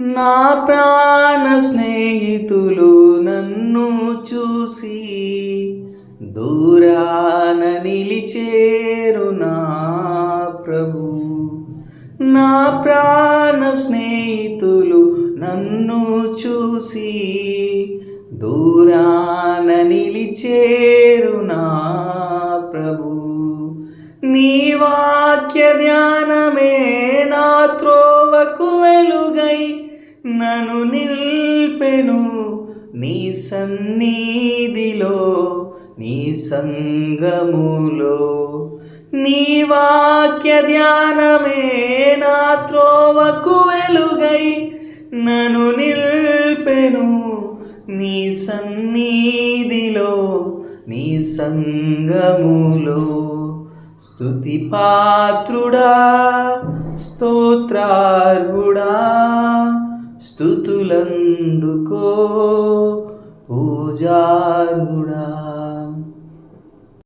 నా ప్రాణ స్నేహితులు నన్ను చూసి దూరాన నిలిచేరు నా ప్రభు. నా ప్రాణ స్నేహితులు నన్ను చూసి దూరాన నిలిచేరు నా ప్రభు. నీ వాక్య ధ్యానమే త్రోవకు వెలుగై నన్ను నిల్పెను. నీ సన్నిధిలో నీ సంగములో. నీ వాక్య ధ్యానమే నా త్రోవకు వెలుగై నన్ను నిల్పెను. నీ సన్నిధిలో నీ సంగములో. స్తుతి పాత్రుడా స్తోత్రార్హుడా స్థుతులందుకో పూజారుడా